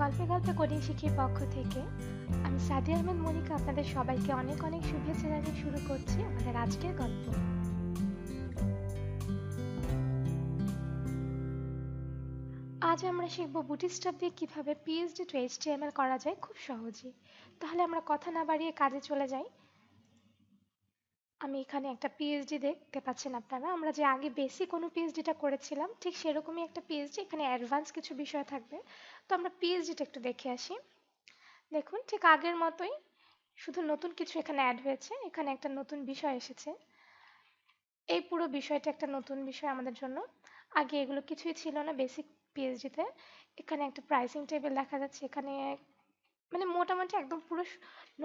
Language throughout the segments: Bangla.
গল্পে গল্পে কোডিং শিখির পক্ষ থেকে, আমি সাদি আহমেদ মনিকা আপনাদের সবাইকে অনেক অনেক শুভেচ্ছা জানিয়ে শুরু করছি আমাদের আজকের গল্প। আজ আমরা শিখব বুটিস্ট্রাপ দিয়ে কীভাবে পিএইচডি টু এইচটিএমএল করা যায় খুব সহজেই। তাহলে আমরা কথা না বাড়িয়ে কাজে চলে যাই। আমি এখানে একটা পিএইচডি দেখতে পাচ্ছেন আপনারা। আমরা যে আগে বেসিক কোনো পিএইচডিটা করেছিলাম, ঠিক সেরকমই একটা পিএইচডি এখানে অ্যাডভান্স কিছু বিষয় থাকবে। তো আমরা পিএইচডিটা একটু দেখে আসি। দেখুন, ঠিক আগের মতোই শুধু নতুন কিছু এখানে অ্যাড হয়েছে। এখানে একটা নতুন বিষয় এসেছে। এই পুরো বিষয়টা একটা নতুন বিষয় আমাদের জন্য। আগে এগুলো কিছুই ছিল না বেসিক পিএইচডিতে এখানে একটা প্রাইসিং টেবিল দেখা যাচ্ছে। এখানে মানে মোটামুটি একদম পুরো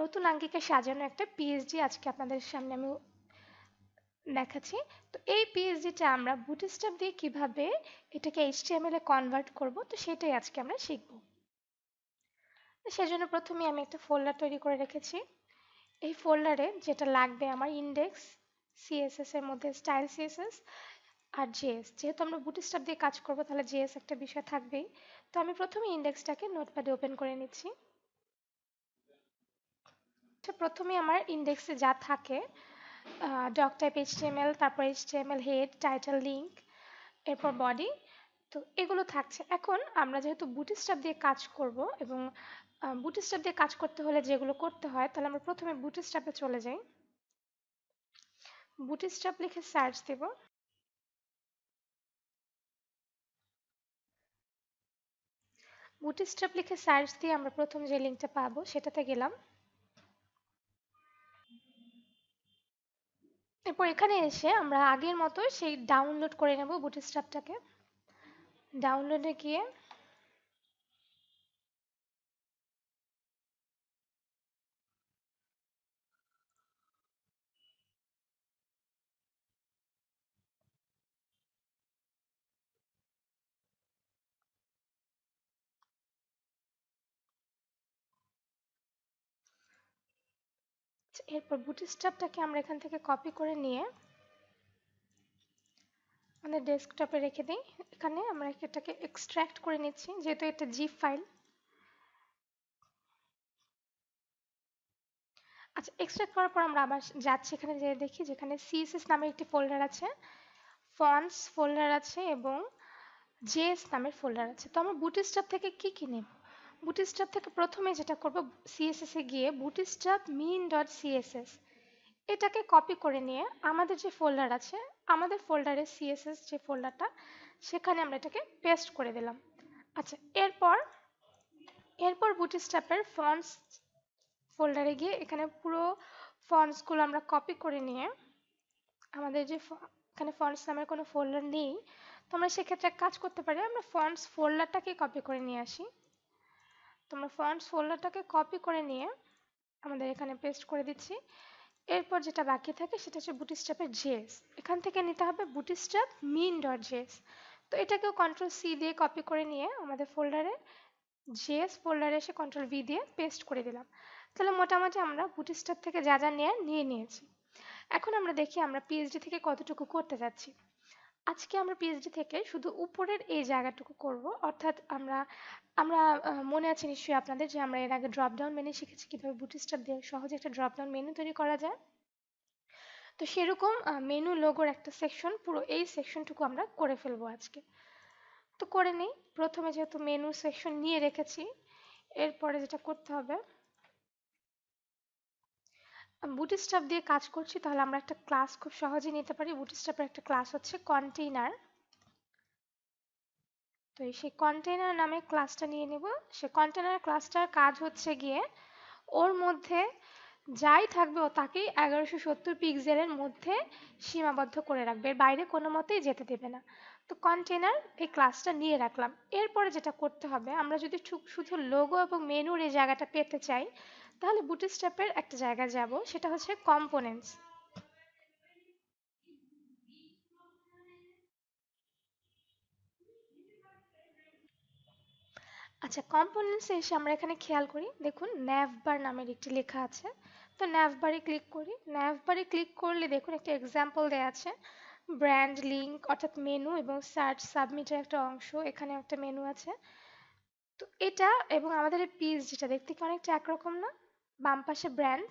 নতুন আঙ্গিকে সাজানো একটা পিএইচডি আজকে আপনাদের সামনে আমি দেখাচ্ছি। তো এই পিএইচডিটা আমরা বুটস্ট্র্যাপ দিয়ে কীভাবে এটাকে এইচটিএমএল এ কনভার্ট করব, তো সেটাই আজকে আমরা শিখব। সেজন্য প্রথমে আমি একটা ফোল্ডার তৈরি করে রেখেছি। এই ফোল্ডারে যেটা লাগবে আমার ইন্ডেক্স সিএসএস এর মধ্যে স্টাইল সিএসএস আর জেএস যেহেতু আমরা বুটস্ট্র্যাপ দিয়ে কাজ করব, তাহলে জেএস একটা বিষয় থাকবেই। তো আমি প্রথমে ইন্ডেক্সটাকে নোটপ্যাডে ওপেন করে নিচ্ছি। প্রথমে আমার ইন্ডেক্সে যা থাকে ডক টাইপ এইচটিএমএল তারপর এইচটিএমএল হেড টাইটেল লিঙ্ক এরপর বডি তো এগুলো থাকছে। এখন আমরা যেহেতু বুটস্ট্র্যাপ দিয়ে কাজ করব এবং বুটস্ট্র্যাপ দিয়ে কাজ করতে হলে যেগুলো করতে হয়, তাহলে আমরা প্রথমে বুটস্ট্র্যাপে চলে যাই। বুটস্ট্র্যাপ লিখে সার্চ দেব। বুটস্ট্র্যাপ লিখে সার্চ দিয়ে আমরা প্রথম যে লিঙ্কটা পাবো, সেটাতে গেলাম। এরপর এখানে এসে আমরা আগের মতো সেই ডাউনলোড করে নেব বুটস্ট্র্যাপটাকে ডাউনলোডে গিয়ে এরপর বুটস্ট্র্যাপটাকে আমরা এখান থেকে কপি করে নিয়ে আমাদের ডেস্কটপে রেখে দিই। এখানে আমরা এটাকে এক্সট্র্যাক্ট করে নিচ্ছি, যেহেতু এটা জিপ ফাইল আচ্ছা এক্সট্রাক্ট করার পর আমরা আবার যাচ্ছি এখানে যে দেখি যেখানে সিএসএস নামের একটি ফোল্ডার আছে ফন্টস ফোল্ডার আছে এবং জেএস নামের ফোল্ডার আছে। তো আমরা বুটস্ট্র্যাপ থেকে কি কি নেব? বুটস্ট্র্যাপ থেকে প্রথমে যেটা করব সিএসএস এ গিয়ে বুটস্ট্র্যাপ মিন ডট সিএসএস এটাকে কপি করে নিয়ে আমাদের যে ফোল্ডার আছে, আমাদের ফোল্ডারে সিএসএস যে ফোল্ডারটা সেখানে আমরা এটাকে পেস্ট করে দিলাম। আচ্ছা এরপর এরপর বুটস্ট্র্যাপের ফন্টস ফোল্ডারে গিয়ে এখানে পুরো ফন্টসগুলো আমরা কপি করে নিয়ে আমাদের যে এখানে ফন্টস নামের কোনো ফোল্ডার নেই, তো আমরা সেক্ষেত্রে কাজ করতে পারি, আমরা ফন্টস ফোল্ডারটাকে কপি করে নিয়ে আসি। তোমরা ফন্টস ফোল্ডারটাকে কপি করে নিয়ে আমাদের এখানে পেস্ট করে দিচ্ছি। এরপর যেটা বাকি থাকে সেটা হচ্ছে বুটিস্ট্র্যাপের জেস এখান থেকে নিতে হবে বুটিস্ট্র্যাপ মিন ডট জেস তো এটাকেও কন্ট্রোল সি দিয়ে কপি করে নিয়ে আমাদের ফোল্ডারে জেএস ফোল্ডারে এসে কন্ট্রোল ভি দিয়ে পেস্ট করে দিলাম। তাহলে মোটামুটি আমরা বুটিস্ট্র্যাপ থেকে যা যা নিয়ে নিয়ে নিয়েছি। এখন আমরা দেখি আমরা পিএইচডি থেকে কতটুকু করতে যাচ্ছি। আজকে আমরা পিএইচডি থেকে শুধু উপরের এই জায়গাটুকু করব। অর্থাৎ আমরা আমরা মনে আছে নিশ্চয়ই আপনাদের যে আমরা এর আগে ড্রপ ডাউন মেনু শিখেছি, কীভাবে বুটিস্ট্র্যাপ দিয়ে সহজে একটা ড্রপ ডাউন মেনু তৈরি করা যায়। তো সেরকম মেনু লোগোর একটা সেকশন পুরো এই সেকশনটুকু আমরা করে ফেলব আজকে। তো করে নিই। প্রথমে যেহেতু মেনু সেকশন নিয়ে রেখেছি, এরপরে যেটা করতে হবে বুটস্ট্র্যাপ দিয়ে কাজ করছি, তাহলে আমরা একটা ক্লাস খুব সহজেই নিতে পারি। বুটস্ট্র্যাপের একটা ক্লাস হচ্ছে কন্টেইনার তো সেই কন্টেইনার নামে ক্লাসটা নিয়ে নেব। সে কন্টেইনার ক্লাসটার কাজ হচ্ছে গিয়ে, ওর মধ্যে যাই থাকবে ও তাকেই এগারোশো সত্তর পিক্সেলের মধ্যে সীমাবদ্ধ করে রাখবে। এর বাইরে কোনো মতেই যেতে দেবে না। তো কন্টেনার এই ক্লাসটা নিয়ে রাখলাম। এরপরে যেটা করতে হবে, আমরা যদি শুধু লোগো এবং মেনুর এই জায়গাটা পেতে চাই তাহলে বুটস্ট্র্যাপের একটা জায়গা যাব, সেটা হচ্ছে কম্পোনেন্টস আচ্ছা কম্পোনেন্টসে এসে আমরা এখানে খেয়াল করি, দেখুন ন্যাভবার নামের একটি লেখা আছে। তো ন্যাভবারে ক্লিক করি ন্যাভবারে ক্লিক করলে দেখুন একটা এক্সাম্পল দেওয়া আছে ব্র্যান্ড লিঙ্ক অর্থাৎ মেনু এবং সার্চ সাবমিটের একটা অংশ, এখানে একটা মেনু আছে। তো এটা এবং আমাদের এই যেটা দেখতে কি অনেকটা একরকম না? বাম পাশে ব্র্যান্ড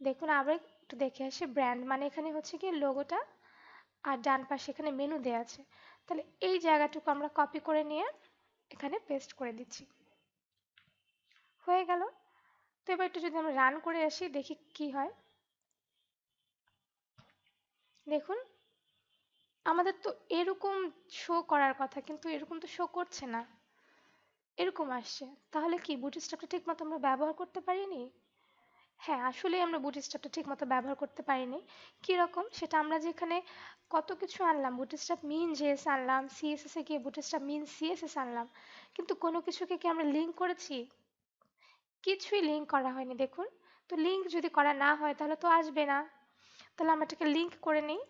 দেখুন আবার একটু দেখে আসি ব্র্যান্ড মানে এখানে হচ্ছে কি লোগোটা আর ডান পাশে এখানে মেনু দেওয়া আছে। তাহলে এই জায়গাটুকু আমরা কপি করে নিয়ে এখানে পেস্ট করে দিচ্ছি। হয়ে গেল। তো এবার একটু যদি আমরা রান করে আসি, দেখি কি হয়। দেখুন, আমাদের তো এরকম শো করার কথা, কিন্তু এরকম তো শো করছে না। এরকম আসছে। তাহলে কি বুটস্ট্র্যাপটা ঠিক মতো আমরা ব্যবহার করতে পারিনি? হ্যাঁ আসলেই আমরা বুটস্ট্র্যাপটা ঠিক মতো ব্যবহার করতে পারিনি। কীরকম? সেটা আমরা যেখানে কত কিছু আনলাম বুটস্ট্র্যাপ মিন জেএস আনলাম সিএসএস গিয়ে বুটস্ট্র্যাপ মিন সিএসএস আনলাম। কিন্তু কোনো কিছুকে কি আমরা লিঙ্ক করেছি? কিছুই লিঙ্ক করা হয়নি, দেখুন। তো লিঙ্ক যদি করা না হয়, তাহলে তো আসবে না। তাহলে আমরা এটাকে লিঙ্ক করে নিই।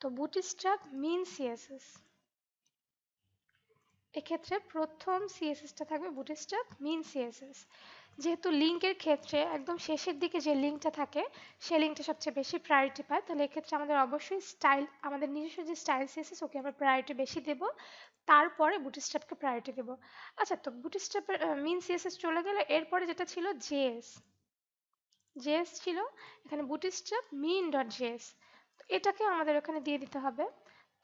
তো বুটস্ট্র্যাপ মিন সিএসএস এক্ষেত্রে প্রথম সিএসএসটা থাকবে বুটস্ট্র্যাপ মিন সিএসএস যেহেতু লিঙ্কের ক্ষেত্রে একদম শেষের দিকে যে লিঙ্কটা থাকে সেই লিঙ্কটা সবচেয়ে বেশি প্রায়োরিটি পায়। তাহলে এক্ষেত্রে আমাদের অবশ্যই স্টাইল আমাদের নিজস্ব যে স্টাইল সিএসএস ওকে আমরা প্রায়োরিটি বেশি দেব। তারপরে বুটস্ট্র্যাপকে প্রায়োরিটি দেব। আচ্ছা তো বুটস্ট্র্যাপের মিন সিএসএস চলে গেলে এরপরে যেটা ছিল জেএস জেএস ছিল, এখানে বুটস্ট্র্যাপ মিন ডট জেএস এটাকে আমাদের ওখানে দিয়ে দিতে হবে।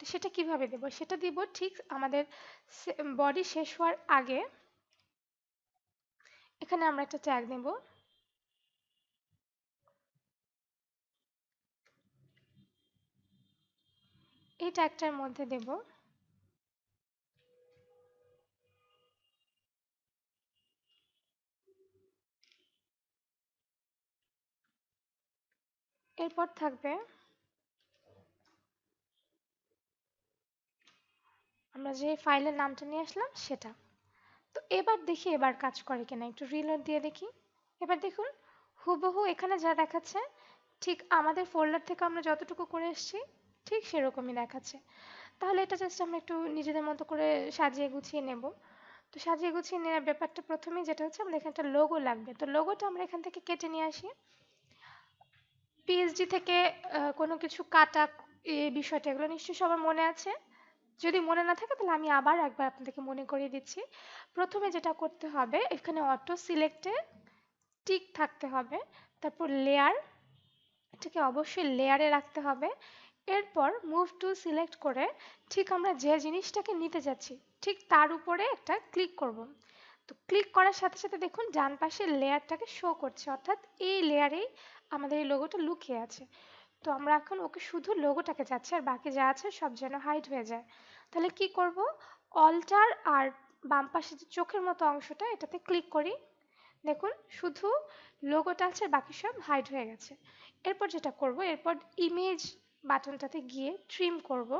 তো সেটা কীভাবে দেব? সেটা দিব ঠিক আমাদের বডি শেষ হওয়ার আগে এখানে আমরা একটা ট্যাগ নেব। এই ট্যাগটার মধ্যে দেব। এরপর থাকবে আমরা যে ফাইলের নামটা নিয়ে আসলাম সেটা। তো এবার দেখি এবার কাজ করে কিনা, একটু রিলোড দিয়ে দেখি। এবার দেখুন, হুবহু এখানে যা দেখাচ্ছে, ঠিক আমাদের ফোল্ডার থেকে আমরা যতটুকু করে এসেছি, ঠিক সেরকমই দেখাচ্ছে। তাহলে এটা জাস্ট আমরা একটু নিজেদের মতো করে সাজিয়ে গুছিয়ে নেব। তো সাজিয়ে গুছিয়ে নেওয়ার ব্যাপারটা প্রথমেই যেটা হচ্ছে, আমাদের এখানে একটা লোগো লাগবে। তো লোগোটা আমরা এখান থেকে কেটে নিয়ে আসি। পিএইচডি থেকে কোনো কিছু কাটা বিষয়টা, এগুলো নিশ্চয়ই সবার মনে আছে। যদি মনে না থাকে, তাহলে আমি আবার একবার আপনাদেরকে মনে করিয়ে দিচ্ছি। প্রথমে যেটা করতে হবে, এখানে অটো সিলেক্টে টিক থাকতে হবে। তারপর লেয়ার এটাকে অবশ্যই লেয়ারে রাখতে হবে। এরপর মুভ টু সিলেক্ট করে ঠিক আমরা যে জিনিসটাকে নিতে যাচ্ছি, ঠিক তার উপরে একটা ক্লিক করব। তো ক্লিক করার সাথে সাথে দেখুন, ডান পাশে লেয়ারটাকে শো করছে। অর্থাৎ এই লেয়ারেই আমাদের এই লোগোটা লুকিয়ে আছে। তো আমরা এখন ওকে শুধু লোগোটাকে যাচ্ছে আর বাকি যা আছে সব যেন হাইড হয়ে যায়। তাহলে কি করব? অল্টার আর বাম পাশে যে চোখের মতো অংশটা, এটাতে ক্লিক করি। দেখুন, শুধু লোগোটা আছে বাকি সব হাইড হয়ে গেছে। এরপর যেটা করব, এরপর ইমেজ বাটনটাতে গিয়ে ট্রিম করব।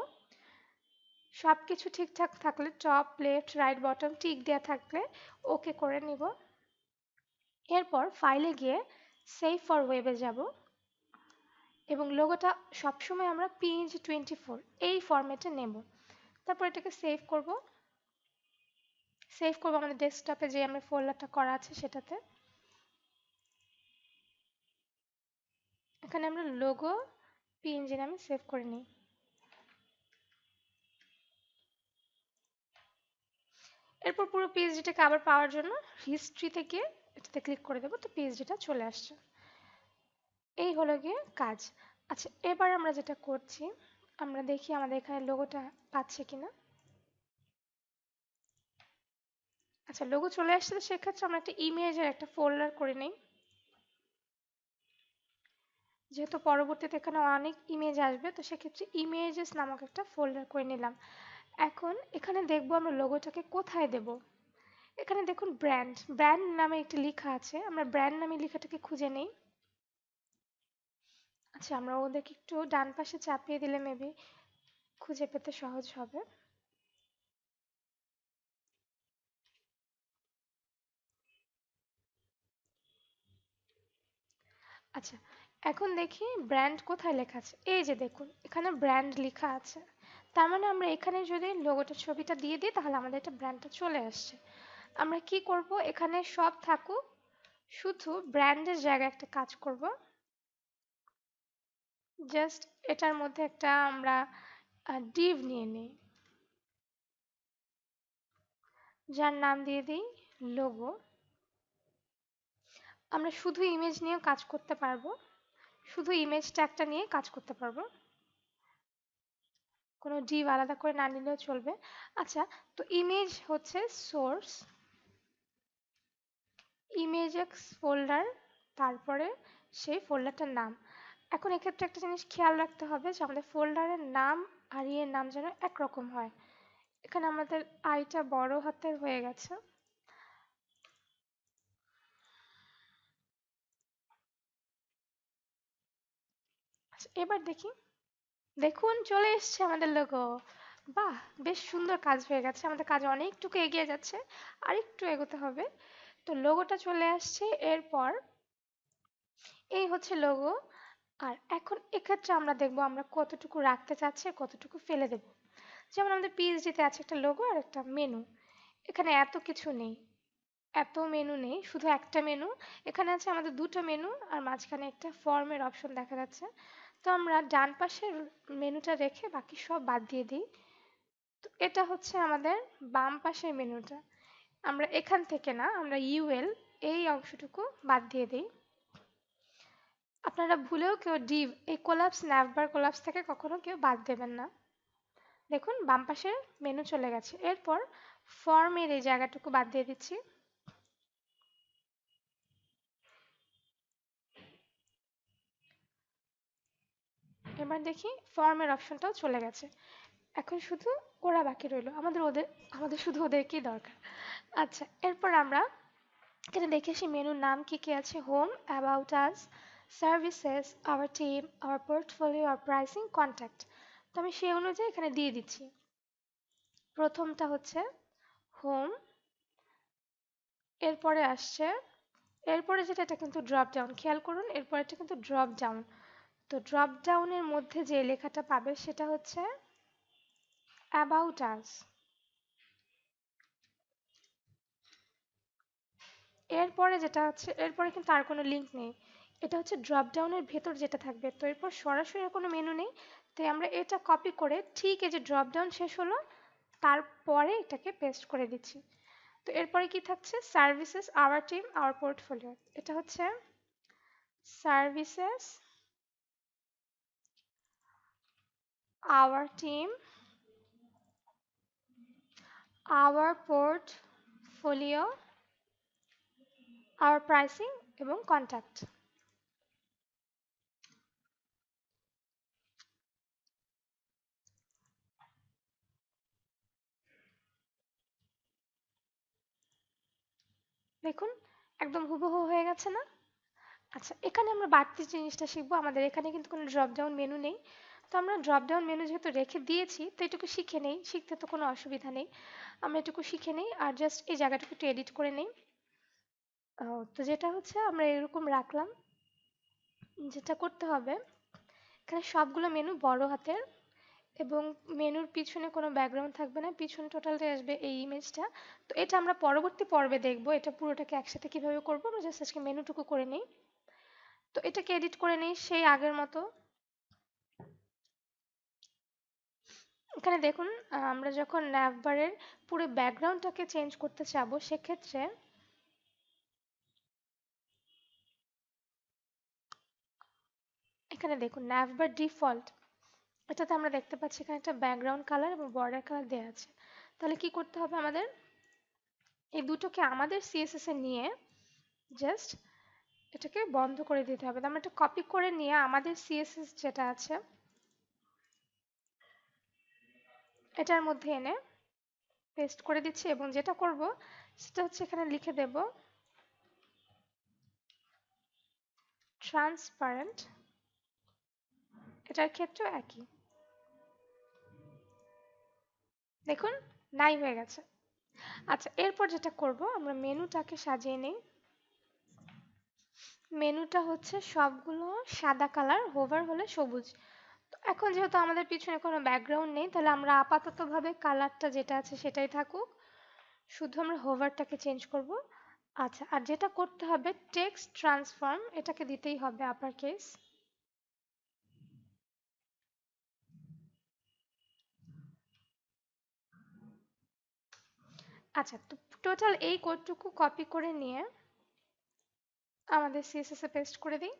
সব কিছু ঠিকঠাক থাকলে top left right bottom tick দেওয়া থাকলে ওকে করে নিব। এরপর ফাইলে গিয়ে সেভ ফর ওয়েবে যাব। এবং লোগোটা সবসময় আমরা পিএনজ টোয়েন্টি ফোর এই ফরম্যাটে নেব। তারপর এটাকে সেভ করব। সেভ করব আমাদের ডেস্কটপে যে আমরা ফোল্ডারটা করা আছে সেটাতে। এখানে আমরা লোগো পিএনজি নামে সেভ করে নিই। এরপর পুরো পিএইচডিটাকে আবার পাওয়ার জন্য হিস্ট্রি থেকে এটাতে ক্লিক করে দেবো, তো পিএইচডিটা চলে আসছে। এই হলো গিয়ে কাজ। আচ্ছা এবার আমরা যেটা করছি, আমরা দেখি আমাদের এখানে লোগোটা পাচ্ছে কিনা। আচ্ছা লোগো চলে আসছে, সেক্ষেত্রে আমরা একটা ইমেজের একটা ফোল্ডার করে নিই। যেহেতু পরবর্তীতে এখানে অনেক ইমেজ আসবে, তো সেক্ষেত্রে ইমেজেস নামক একটা ফোল্ডার করে নিলাম। এখন এখানে দেখব আমরা লোগোটাকে কোথায় দেব। এখানে দেখুন ব্র্যান্ড ব্র্যান্ড নামে একটি লেখা আছে। আমরা ব্র্যান্ড নামে লেখাটাকে খুঁজে নেই। আচ্ছা আমরা ওদেরকে একটু ডান পাশে চাপিয়ে দিলে মেবি খুঁজে পেতে সহজ হবে। আচ্ছা এখন দেখি ব্র্যান্ড কোথায় লেখা আছে? এই যে দেখুন, এখানে ব্র্যান্ড লেখা আছে। তার মানে আমরা এখানে যদি লোগোটা ছবিটা দিয়ে দিই, তাহলে আমাদের এটা ব্র্যান্ডটা চলে আসছে। আমরা কি করব? এখানে সব থাকুক, শুধু ব্র্যান্ডের জায়গায় একটা কাজ করব। জাস্ট এটার মধ্যে একটা আমরা ডিভ নিয়ে নিই। যার নাম দিয়ে দিই লোগো আমরা শুধু ইমেজ নিয়ে কাজ করতে পারব। শুধু ইমেজটা একটা নিয়ে কাজ করতে পারব। কোনো ডিভ আলাদা করে না নিলেও চলবে। আচ্ছা তো ইমেজ হচ্ছে সোর্স ইমেজ এক্স ফোল্ডার তারপরে সেই ফোল্ডারটার নাম। এখন এক্ষেত্রে একটা জিনিস খেয়াল রাখতে হবে যে আমাদের ফোল্ডারের নাম আর ইয়ের নাম যেন একরকম হয়। এখানে আমাদের আইটা বড় হাতের হয়ে গেছে। আচ্ছা এবার দেখি। দেখুন, চলে এসছে আমাদের লোগো বাহ, বেশ সুন্দর কাজ হয়ে গেছে। আমাদের কাজ অনেকটুকু এগিয়ে যাচ্ছে আর একটু এগোতে হবে। তো লোগোটা চলে আসছে, এরপর এই হচ্ছে লোগো আর এখন এক্ষেত্রে আমরা দেখব আমরা কতটুকু রাখতে চাচ্ছি কতটুকু ফেলে দেব। যেমন আমাদের পিএইচডিতে আছে একটা লোগো আর একটা মেনু এখানে এত কিছু নেই। এত মেনু নেই, শুধু একটা মেনু এখানে আছে আমাদের দুটো মেনু আর মাঝখানে একটা ফর্মের অপশন দেখা যাচ্ছে। তো আমরা ডান পাশের মেনুটা রেখে বাকি সব বাদ দিয়ে দিই। তো এটা হচ্ছে আমাদের বাম পাশের মেনুটা আমরা এখান থেকে না, আমরা ইউএল এই অংশটুকু বাদ দিয়ে দিই। আপনারা ভুলেও কেউ ডিভ এই কোলাপস ন্যাভবার কোলাপস থেকে কখনো কেউ বাদ দেবেন না। দেখুন, বাম পাশের মেনু চলে গেছে। এরপর ফর্মের এই জায়গাটুকু বাদ দিয়ে দিচ্ছি। এবার দেখি ফর্মের অপশনটাও চলে গেছে। এখন শুধু ওরা বাকি রইল। আমাদের ওদের, আমাদের শুধু ওদেরকেই দরকার। আচ্ছা এরপর আমরা এখানে দেখে আসি মেনুর নাম কি কি আছে। Home about us services our team our portfolio R pricing contact তো আমি সেই অনুযায়ী এখানে দিয়ে দিচ্ছি। প্রথমটা হচ্ছে হোম এরপরে আসছে, এরপরে যেটা, এটা কিন্তু ড্রপ ডাউন খেয়াল করুন, এরপরে এটা কিন্তু ড্রপ ডাউন তো ড্রপ ডাউনের মধ্যে যে লেখাটা পাবে, সেটা হচ্ছে অ্যাবাউট আস এরপরে যেটা হচ্ছে এরপরে কিন্তু আর কোনো লিঙ্ক নেই। এটা হচ্ছে ড্রপ ডাউনের ভেতর যেটা থাকবে। তো এরপর সরাসরি কোনো মেনু নেই। তাই আমরা এটা কপি করে ঠিক এই যে ড্রপ ডাউন শেষ হলো তারপরে এটাকে পেস্ট করে দিচ্ছি। তো এরপরে কি থাকছে? Services our team our portfolio এটা হচ্ছে services our team, our portfolio, our pricing এবং contact. দেখুন, একদম হুবহু হয়ে গেছে না? আচ্ছা এখানে আমরা বাড়তি জিনিসটা শিখব। আমাদের এখানে কিন্তু কোনো ড্রপ ডাউন মেনু নেই। তো আমরা ড্রপ ডাউন মেনু যেহেতু রেখে দিয়েছি, তো এটুকু শিখে নেই। শিখতে তো কোনো অসুবিধা নেই। আমরা এটুকু শিখে নেই। আর জাস্ট এই জায়গাটুকু একটু এডিট করে নেই। তো যেটা হচ্ছে, আমরা এরকম রাখলাম। যেটা করতে হবে, এখানে সবগুলো মেনু বড় হাতের এবং মেনুর পিছনে কোনো ব্যাকগ্রাউন্ড থাকবে না, পিছনে টোটালটাই আসবে এই ইমেজটা তো এটা আমরা পরবর্তী পর্বে দেখব, এটা পুরোটাকে একসাথে কীভাবে করব, আমরা জাস্ট আজকে মেনুটুকু করে নিই। তো এটাকে এডিট করে নিই সেই আগের মতো। এখানে দেখুন, আমরা যখন ন্যাভবারের পুরো ব্যাকগ্রাউন্ডটাকে চেঞ্জ করতে চাবো, সেক্ষেত্রে এখানে দেখুন ন্যাভবার ডিফল্ট এটাতে আমরা দেখতে পাচ্ছি এখানে একটা ব্যাকগ্রাউন্ড কালার এবং বর্ডার কালার দেওয়া আছে। তাহলে কি করতে হবে আমাদের? এই দুটোকে আমাদের সিএসএস এ নিয়ে জাস্ট এটাকে বন্ধ করে দিতে হবে। আমরা এটা কপি করে নিয়ে আমাদের সিএসএস যেটা আছে, এটার মধ্যে এনে পেস্ট করে দিচ্ছি এবং যেটা করব সেটা হচ্ছে এখানে লিখে দেব ট্রান্সপারেন্ট এটার ক্ষেত্রেও একই। দেখুন নাই হয়ে গেছে। আচ্ছা এরপর যেটা করব, আমরা মেনুটাকে সাজিয়ে নিই। মেনুটা হচ্ছে সবগুলো সাদা কালার হোভার হলে সবুজ। তো এখন যেহেতু আমাদের পিছনে কোনো ব্যাকগ্রাউন্ড নেই, তাহলে আমরা আপাততভাবে কালারটা যেটা আছে সেটাই থাকুক। শুধু আমরা হোভারটাকে চেঞ্জ করব। আচ্ছা আর যেটা করতে হবে টেক্সট ট্রান্সফর্ম এটাকে দিতেই হবে আপার কেস আচ্ছা তো টোটাল এই কোডটুকু কপি করে নিয়ে আমাদের সিএসএস এ পেস্ট করে দিই।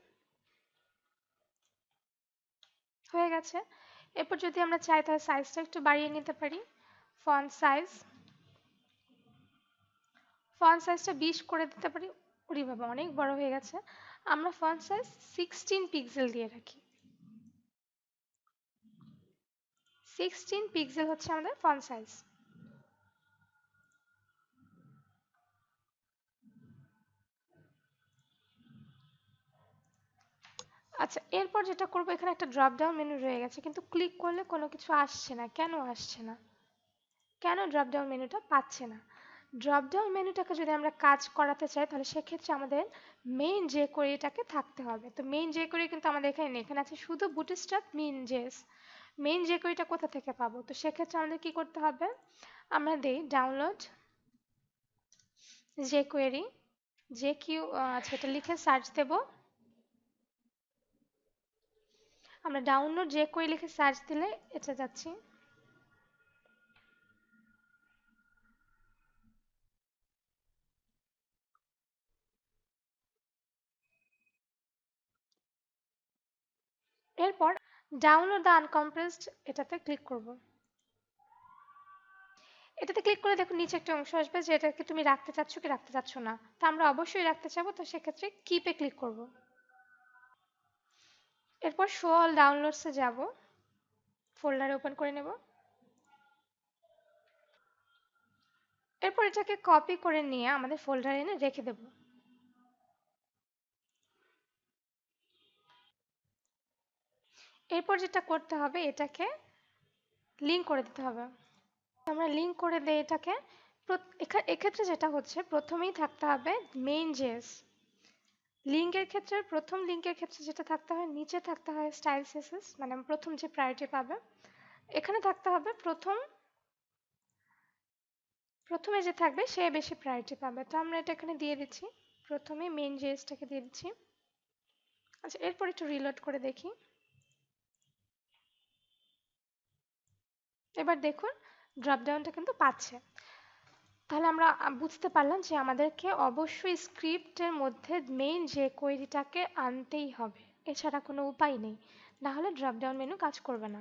হয়ে গেছে। এরপর যদি আমরা চাই তাহলে সাইজটা একটু বাড়িয়ে নিতে পারি। ফন্ট সাইজ ফন্ট সাইজটা বিশ করে দিতে পারি। উরি বাবা, অনেক বড় হয়ে গেছে। আমরা ফন্ট সাইজ সিক্সটিন পিক্সেল দিয়ে রাখি। সিক্সটিন পিক্সেল হচ্ছে আমাদের ফন্ট সাইজ আচ্ছা এরপর যেটা করব, এখানে একটা ড্রপ ডাউন মেনু রয়ে গেছে, কিন্তু ক্লিক করলে কোনো কিছু আসছে না। কেন আসছে না? কেন ড্রপ ডাউন মেনুটা পাচ্ছে না? ড্রপ ডাউন মেনুটাকে যদি আমরা কাজ করাতে চাই, তাহলে সেক্ষেত্রে আমাদের মেইন যে কোয়েরিটাকে থাকতে হবে। তো মেইন যে কোয়েরি কিন্তু আমাদের এখানে নেই। এখানে আছে শুধু বুটস্ট্র্যাপ মেইন জেস মেইন যে কোয়েরিটা কোথা থেকে পাবো? তো সেক্ষেত্রে আমাদের কি করতে হবে? আমরা দিই ডাউনলোড যে কোয়েরি যে কিউ আচ্ছা এটা লিখে সার্চ দেব। আমরা ডাউনলোড যে করে লিখে সার্চ দিলে এটা যাচ্ছি। এরপর ডাউনলোড দ্য আনকম্প্রেসড এটাতে ক্লিক করব। এটাতে ক্লিক করে দেখুন নিচে একটা অংশ আসবে যে এটাকে তুমি রাখতে চাচ্ছ কি রাখতে চাচ্ছ না। তা আমরা অবশ্যই রাখতে চাবো, তো সেক্ষেত্রে কিপে ক্লিক করব। এরপর শো অল ডাউনলোডসে যাব। ফোল্ডারে ওপেন করে নেব। এরপর এটাকে কপি করে নিয়ে আমাদের ফোল্ডারে এনে রেখে দেবো। এরপর যেটা করতে হবে, এটাকে লিঙ্ক করে দিতে হবে। আমরা লিঙ্ক করে দিই এটাকে এক্ষেত্রে যেটা হচ্ছে, প্রথমেই থাকতে হবে মেইন জেস লিঙ্কের ক্ষেত্রে, প্রথম লিঙ্কের ক্ষেত্রে যেটা থাকতে হয়, নিচে থাকতে হয় স্টাইল সেসেস মানে প্রথম যে প্রায়োরিটি পাবে, এখানে থাকতে হবে প্রথম, প্রথমে যে থাকবে সে বেশি প্রায়োরিটি পাবে। তো আমরা এটা এখানে দিয়ে দিচ্ছি, প্রথমে মেইন জেসটাকে দিয়ে দিচ্ছি। আচ্ছা এরপর একটু রিলোড করে দেখি। এবার দেখুন ড্রপডাউনটা কিন্তু পাচ্ছে। তাহলে আমরা বুঝতে পারলাম যে আমাদেরকে অবশ্যই স্ক্রিপ্টের মধ্যে মেইন যে কোয়েরিটাকে আনতেই হবে। এছাড়া কোনো উপায় নেই। না হলে ড্রপডাউন মেনু কাজ করবে না।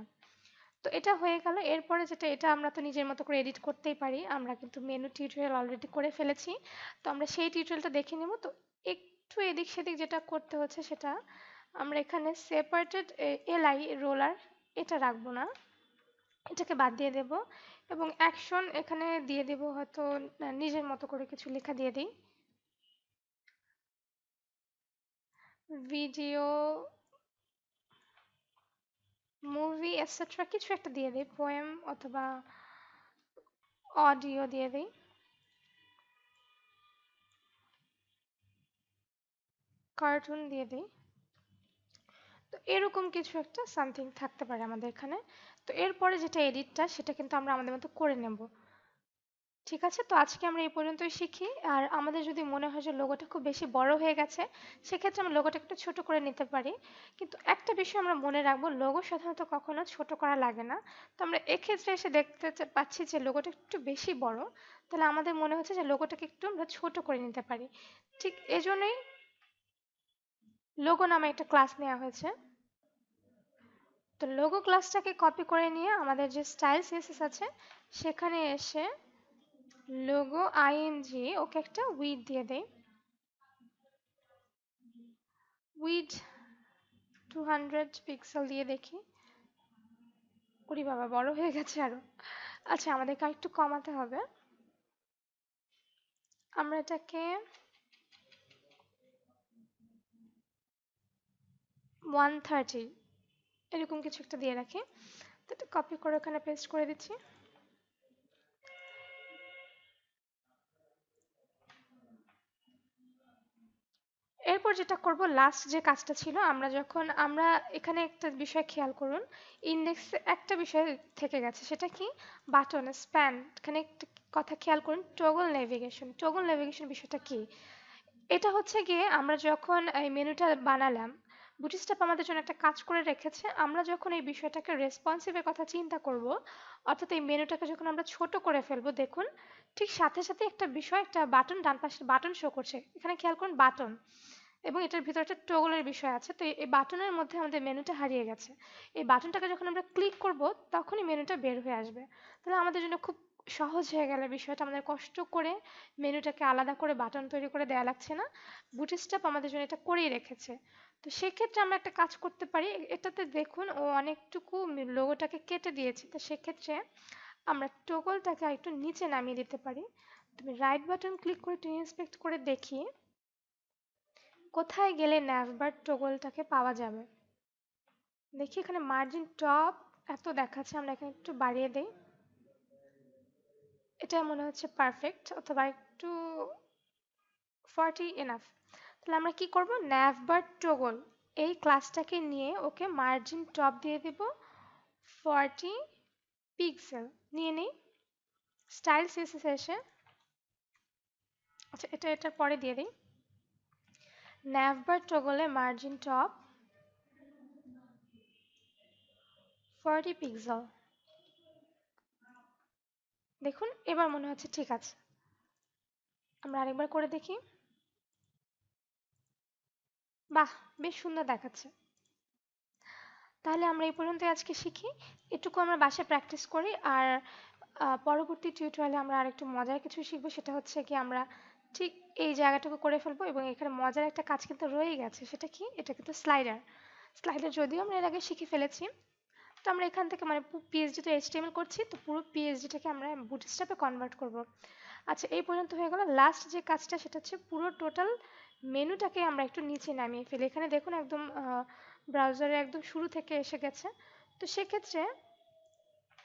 তো এটা হয়ে গেল। এরপরে যেটা, এটা আমরা তো নিজের মতো করে এডিট করতেই পারি। আমরা কিন্তু মেনু টিউটোরিয়াল অলরেডি করে ফেলেছি। তো আমরা সেই টিউটোরিয়ালটা দেখে নেব। তো একটু এদিক সেদিক যেটা করতে হচ্ছে সেটা, আমরা এখানে সেপারেটেড এলআই রোলার এটা রাখব না। এটাকে বাদ দিয়ে দেব এবং অ্যাকশন এখানে দিয়ে দেব হয়তো নিজের মতো করে কিছু লেখা দিয়ে দিই। ভিডিও মুভি এটসেট্রা কিছু একটা দিয়ে দিই পোয়েম অথবা অডিও দিয়ে দিই। কার্টুন দিয়ে দিই। তো এরকম কিছু একটা সামথিং থাকতে পারে আমাদের এখানে। তো এরপরে যেটা এডিটটা সেটা কিন্তু আমরা আমাদের মতো করে নেব। ঠিক আছে? তো আজকে আমরা এই পর্যন্তই শিখি। আর আমাদের যদি মনে হয় যে লোগোটা খুব বেশি বড় হয়ে গেছে, সেক্ষেত্রে আমরা লোগোটা একটু ছোট করে নিতে পারি। কিন্তু একটা বিষয় আমরা মনে রাখব লোগো সাধারণত কখনো ছোট করা লাগে না। তো আমরা এক্ষেত্রে এসে দেখতে পাচ্ছি যে লোগোটা একটু বেশি বড়। তাহলে আমাদের মনে হচ্ছে যে লোগোটাকে একটু আমরা ছোট করে নিতে পারি। ঠিক এজন্যই লোগো নামে একটা ক্লাস নেওয়া হয়েছে। তো লোগো ক্লাসটাকে কপি করে নিয়ে আমাদের যে স্টাইল সিএসএস আছে, সেখানে এসে লোগো আইএনজি ওকে একটা উইড দিয়ে দেই। উইড টু হান্ড্রেড পিক্সেল দিয়ে দেখি। ওরি বাবা, বড় হয়ে গেছে আরও। আচ্ছা আমাদেরকে একটু কমাতে হবে। আমরা এটাকে ওয়ান থার্টি এরকম কিছু একটা দিয়ে রাখি। তো এটা কপি করে ওখানে পেস্ট করে দিচ্ছি। এরপর যেটা করব লাস্ট যে কাজটা ছিল, আমরা যখন, আমরা এখানে একটা বিষয় খেয়াল করুন ইন্ডেক্সে একটা বিষয় থেকে গেছে, সেটা কি? বাটন স্প্যান এখানে একটা কথা খেয়াল করুন টগল নেভিগেশন টগল নেভিগেশন বিষয়টা কি? এটা হচ্ছে গিয়ে আমরা যখন এই মেনুটা বানালাম বুটিস্টাপ আমাদের জন্য একটা কাজ করে রেখেছে। আমরা যখন এই বিষয়টাকে রেসপন্সিভের কথা চিন্তা করব, অর্থাৎ এই মেনুটাকে যখন আমরা ছোট করে ফেলব, দেখুন, ঠিক সাথে সাথে একটা বিষয়, একটা বাটন ডান পাশে বাটন শো করছে। এখানে খেয়াল করুন বাটন এবং এটার ভিতরে একটা টোগলের বিষয় আছে। তো এই বাটনের মধ্যে আমাদের মেনুটা হারিয়ে গেছে। এই বাটনটাকে যখন আমরা ক্লিক করব, তখনই মেনুটা বের হয়ে আসবে। তাহলে আমাদের জন্য খুব সহজ হয়ে গেল বিষয়টা। আমাদের কষ্ট করে মেনুটাকে আলাদা করে বাটন তৈরি করে দেওয়া লাগছে না। বুটিস্টাপ আমাদের জন্য এটা করেই রেখেছে। তো সেক্ষেত্রে আমরা একটা কাজ করতে পারি। এটাতে দেখুন, ও অনেকটুকু লোগোটাকে কেটে দিয়েছে। তো সেক্ষেত্রে আমরা টোগলটাকে একটু নিচে নামিয়ে দিতে পারি। তুমি রাইট বাটন ক্লিক করে একটু ইন্সপেক্ট করে দেখি কোথায় গেলে ন্যাভবার টোগলটাকে পাওয়া যাবে। দেখি এখানে মার্জিন টপ এত দেখাচ্ছে, আমরা এখানে একটু বাড়িয়ে দেই। এটা মনে হচ্ছে পারফেক্ট অথবা একটু ফর্টি এনাফ তাহলে আমরা কি করব? ন্যাভবার টোগল এই ক্লাসটাকে নিয়ে ওকে মার্জিন টপ দিয়ে দেব ফর্টি পিক্সেল নিয়ে নিই। স্টাইল সিএসএস এসে আচ্ছা এটা এটার পরে দিয়ে দিই। ন্যাভবার টগলে মার্জিন টপ ফর্টি পিক্সেল দেখুন, এবার মনে হচ্ছে ঠিক আছে। আমরা আরেকবার করে দেখি। বাহ! বেশ সুন্দর দেখাচ্ছে। তাহলে আমরা এই পর্যন্ত আজকে শিখি। এটুকু আমরা বাসায় প্র্যাকটিস করি। আর পরবর্তী টিউটোরিয়ালে আমরা আরেকটু মজার কিছু শিখব। সেটা হচ্ছে কি আমরা ঠিক এই জায়গাটুকু করে ফেলব এবং এখানে মজার একটা কাজ কিন্তু রয়েই গেছে। সেটা কি? এটা কিন্তু স্লাইডার স্লাইডার যদিও আমরা এর আগে শিখে ফেলেছি। তো আমরা এখান থেকে মানে পিএইচডি তো এইচটিএমএল করছি। তো পুরো পিএইচডিটাকে আমরা বুটস্ট্র্যাপে কনভার্ট করব। আচ্ছা এই পর্যন্ত হয়ে গেল। লাস্ট যে কাজটা, সেটা হচ্ছে পুরো টোটাল মেনুটাকে আমরা একটু নিচে নামিয়ে ফেলি। এখানে দেখুন একদম ব্রাউজারে একদম শুরু থেকে এসে গেছে। তো সেক্ষেত্রে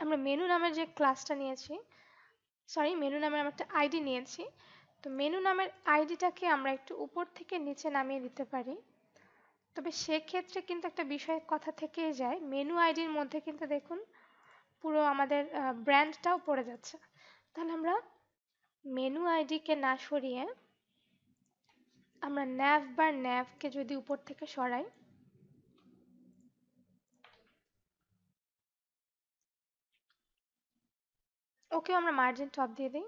আমরা মেনু নামের যে ক্লাসটা নিয়েছি সরি মেনু নামের আমরা একটা আইডি নিয়েছি। তো মেনু নামের আইডিটাকে আমরা একটু উপর থেকে নিচে নামিয়ে দিতে পারি। তবে সেক্ষেত্রে কিন্তু একটা বিষয়ের কথা থেকেই যায় মেনু আইডির মধ্যে কিন্তু দেখুন পুরো আমাদের ব্র্যান্ডটাও পড়ে যাচ্ছে। তাহলে আমরা মেনু আইডিকে না সরিয়ে আমরা ন্যাভ বা ন্যাভকে যদি উপর থেকে সরাই, ওকেও আমরা মার্জিন টপ দিয়ে দিই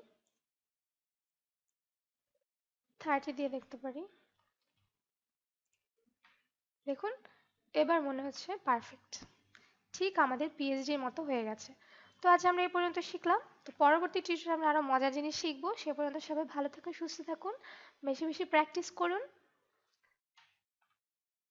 থার্টি দিয়ে দেখতে পারি। দেখুন, এবার মনে হচ্ছে পারফেক্ট ঠিক আমাদের পিএইচডির মতো হয়ে গেছে। তো আজ আমরা এই পর্যন্ত শিখলাম। তো পরবর্তী টিউটোরিয়ালে আমরা আরও মজার জিনিস শিখব। সে পর্যন্ত সবাই ভালো থাকুন, সুস্থ থাকুন। বেশি বেশি প্র্যাকটিস করুন।